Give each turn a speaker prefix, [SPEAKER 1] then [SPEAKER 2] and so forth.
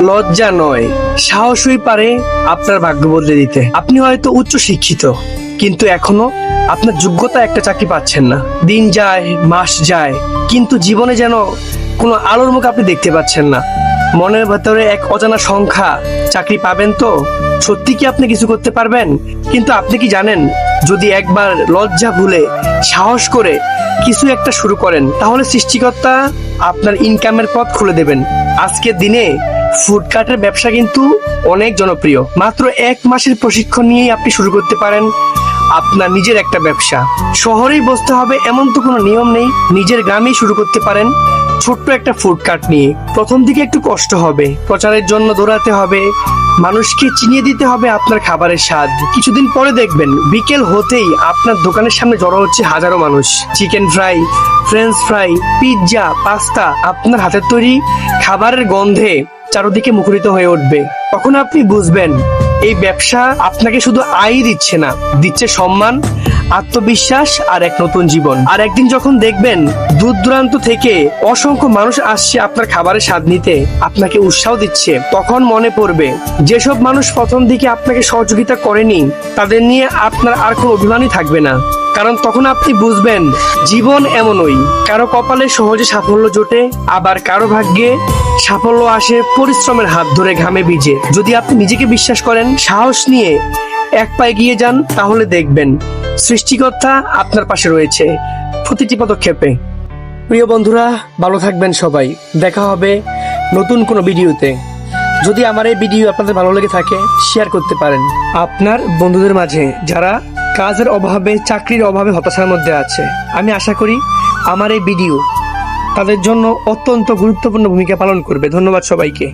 [SPEAKER 1] লজ্জা নয়, সাহসই পারে আপনার ভাগ্য বদলে দিতে। আপনি হয়তো উচ্চ শিক্ষিত, কিন্তু এখনও আপনার যোগ্যতা একটা চাকরি পাচ্ছেন না। দিন যায়, মাস যায়, কিন্তু জীবনে যেন কোনো আলোর মুখ আপনি দেখতে পাচ্ছেন না। মনের ভেতরে এক অজানা সংখ্যা, চাকরি পাবেন তো? সত্যি কি আপনি কিছু করতে পারবেন? কিন্তু আপনি কি জানেন, যদি একবার লজ্জা ভুলে, সাহস করে কিছু একটা শুরু করেন, তাহলে সৃষ্টিকর্তা আপনার ইনকামের পথ খুলে দেবেন। আজকের দিনে ফুডকার্টের ব্যবসা কিন্তু অনেক জনপ্রিয়। মাত্র এক মাসের প্রশিক্ষণ নিয়েই আপনি শুরু করতে পারেন আপনার নিজের একটা ব্যবসা। শহরেই বসতে হবে এমন তো কোনো নিয়ম নেই। নিজের গ্রামেই শুরু করতে পারেন। ছোট্ট একটা ফুড কার্ট নিয়ে প্রথম দিকে একটু কষ্ট হবে, প্রচারের জন্য দৌড়াতে হবে, মানুষকে চিনিয়ে দিতে হবে আপনার খাবারের স্বাদ। কিছুদিন পরে দেখবেন, বিকেল হতেই আপনার দোকানের সামনে জড়ো হচ্ছে হাজারো মানুষ। Chicken fry French fry pizza pasta আপনার হাতের তৈরি খাবারের গন্ধে চারদিকে মুখরিত হয়ে উঠবে। তখন আপনি বুঝবেন, এই ব্যবসা আপনাকে শুধু আয় দিচ্ছে না, দিচ্ছে সম্মান আত্মবিশ্বাস আর এক নতুন জীবন। আর একদিন যখন দেখবেন দূর দূরান্ত থেকে অসংখ্য মানুষ আসছে আপনার খাবারের স্বাদ নিতে, আপনাকে উৎসাহ দিচ্ছে, তখন মনে পড়বে, যেসব মানুষ প্রথম দিকে আপনাকে সহযোগিতা করেনি, তাদের নিয়ে আপনার আর কোনো অভিমানই থাকবে না। কারণ তখন আপনি বুঝবেন, জীবন এমনই, কারও কপালে সহজে সাফল্য জোটে, আবার কারও ভাগ্যে সাফল্য আসে পরিশ্রমের হাত ধরে ঘামে ভিজে। যদি আপনি নিজেকে বিশ্বাস করেন, সাহস নিয়ে এক পায়ে গিয়ে যান, তাহলে দেখবেন সৃষ্টিকর্তা আপনার পাশে রয়েছে। প্রতিটি পদক্ষেপে। প্রিয় বন্ধুরা, ভালো থাকবেন সবাই। দেখা হবে নতুন কোনো ভিডিওতে। যদি আমার এই ভিডিও আপনাদের ভালো লেগে থাকে শেয়ার করতে পারেন। আপনার বন্ধুদের মাঝে যারা কাজের অভাবে, চাকরির অভাবে হতাশার মধ্যে আছে, আমি আশা করি আমার এই ভিডিও তাদের জন্য অত্যন্ত গুরুত্বপূর্ণ ভূমিকা পালন করবে। ধন্যবাদ সবাইকে।